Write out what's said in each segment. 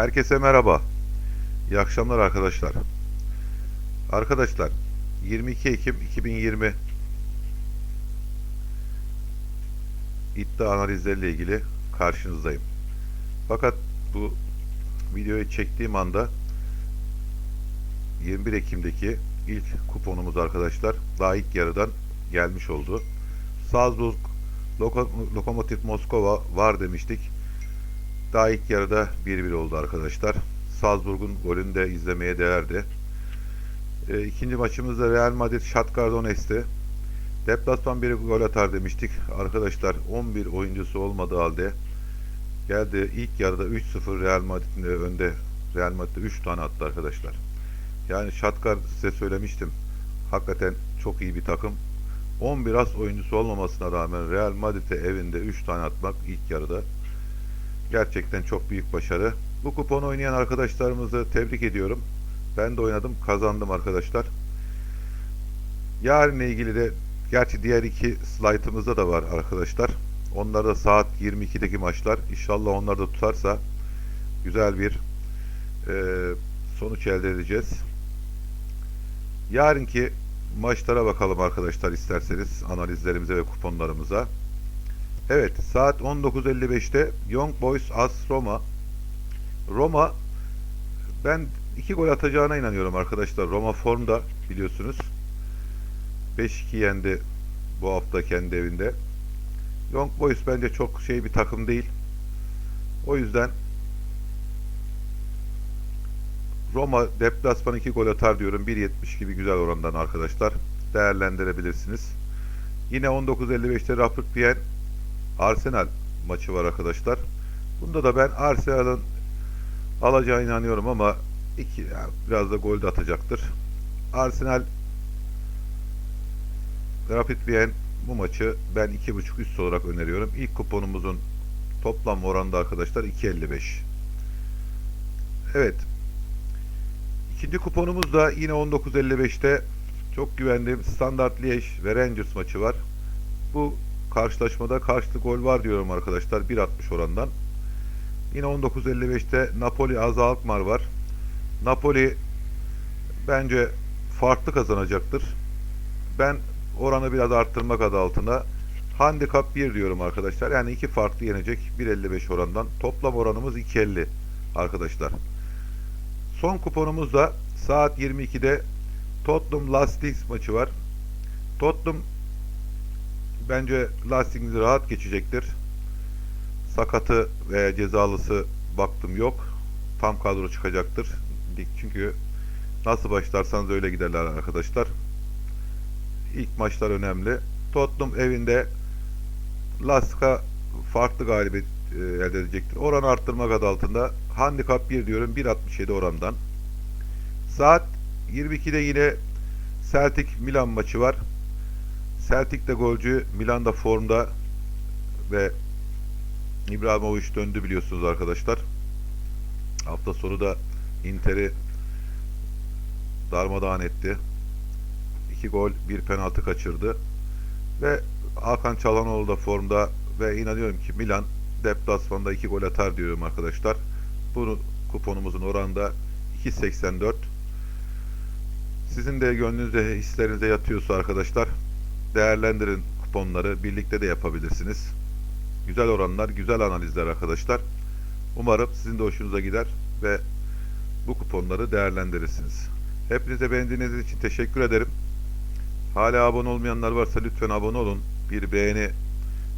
Herkese merhaba. İyi akşamlar arkadaşlar. Arkadaşlar 22 Ekim 2020 iddia analizleriyle ilgili karşınızdayım. Fakat bu videoyu çektiğim anda 21 Ekim'deki ilk kuponumuz arkadaşlar daha ilk yarıdan gelmiş oldu. Salzburg Loko- Lokomotiv Moskova var demiştik. Daha ilk yarıda 1-1 oldu arkadaşlar. Salzburg'un golünü de izlemeye değerdi. E, ikinci maçımızda Real Madrid Shakhtar Donetsk'ti. Deplasman bir gol atar demiştik. Arkadaşlar 11 oyuncusu olmadığı halde geldi ilk yarıda 3-0 Real Madrid'in de önde. Real Madrid'de 3 tane attı arkadaşlar. Yani Shakhtar size söylemiştim. Hakikaten çok iyi bir takım. 11 az oyuncusu olmamasına rağmen Real Madrid'e evinde 3 tane atmak ilk yarıda Gerçekten çok büyük başarı. Bu kuponu oynayan arkadaşlarımızı tebrik ediyorum. Ben de oynadım, kazandım arkadaşlar. Yarınla ilgili de gerçi diğer iki slaytımızda da var arkadaşlar. Onlar da saat 22'deki maçlar. İnşallah onlar da tutarsa güzel bir e, sonuç elde edeceğiz. Yarınki maçlara bakalım arkadaşlar isterseniz analizlerimize ve kuponlarımıza. Evet saat 19.55'te Young Boys As Roma. Roma ben iki gol atacağına inanıyorum arkadaşlar. Roma formda biliyorsunuz. 5-2 yendi bu hafta kendi evinde. Young Boys bence çok şey bir takım değil. O yüzden Roma deplasman 2 gol atar diyorum. 1.70 gibi güzel orandan arkadaşlar. Değerlendirebilirsiniz. Yine 19.55'te Rapid Wien Arsenal maçı var arkadaşlar. Bunda da ben Arsenal'ın alacağına inanıyorum ama iki yani biraz da gol de atacaktır. Arsenal Rapid Wien bu maçı ben 2.5 üst olarak öneriyorum. İlk kuponumuzun toplam oranında arkadaşlar 2.55. Evet. İkinci kuponumuz da yine 19.55'te çok güvendiğim Standard Liège ve Rangers maçı var. Bu karşılaşmada karşılıklı gol var diyorum arkadaşlar 1.60 orandan. Yine 19.55'te Napoli Az Alkmaar var. Napoli bence farklı kazanacaktır. Ben oranı biraz arttırmak adı altına handikap 1 diyorum arkadaşlar. Yani iki farklı yenecek 1.55 orandan. Toplam oranımız 2.50 arkadaşlar. Son kuponumuz da saat 22'de Tottenham Lastings maçı var. Tottenham bence lastikiniz rahat geçecektir. Sakatı veya cezalısı baktım yok. Tam kadro çıkacaktır. Çünkü nasıl başlarsanız öyle giderler arkadaşlar. İlk maçlar önemli. Tottenham evinde Laska farklı galibiyet e, elde edecektir. Oran arttırmak adı altında. Handikap 1 diyorum. 1.67 orandan. Saat 22'de yine Celtic Milan maçı var. Celtic de golcü, Milan da formda ve İbrahimovic döndü biliyorsunuz arkadaşlar. Hafta sonu da Inter'i darmadağın etti. 2 gol, bir penaltı kaçırdı. Ve Hakan Çalhanoğlu da formda ve inanıyorum ki Milan deplasmanda 2 gol atar diyorum arkadaşlar. Bunu kuponumuzun oranında 2.84. Sizin de gönlünüzde, hislerinize yatıyorsa arkadaşlar değerlendirin kuponları. Birlikte de yapabilirsiniz. Güzel oranlar, güzel analizler arkadaşlar. Umarım sizin de hoşunuza gider ve bu kuponları değerlendirirsiniz. Hepinize beğendiğiniz için teşekkür ederim. Hala abone olmayanlar varsa lütfen abone olun. Bir beğeni,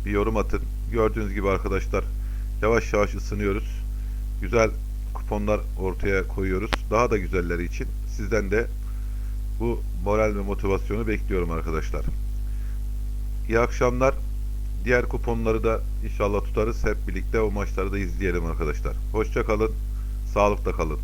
bir yorum atın. Gördüğünüz gibi arkadaşlar yavaş yavaş ısınıyoruz. Güzel kuponlar ortaya koyuyoruz. Daha da güzelleri için sizden de bu moral ve motivasyonu bekliyorum arkadaşlar. İyi akşamlar. Diğer kuponları da inşallah tutarız. Hep birlikte o maçları da izleyelim arkadaşlar. Hoşça kalın. Sağlıkla kalın.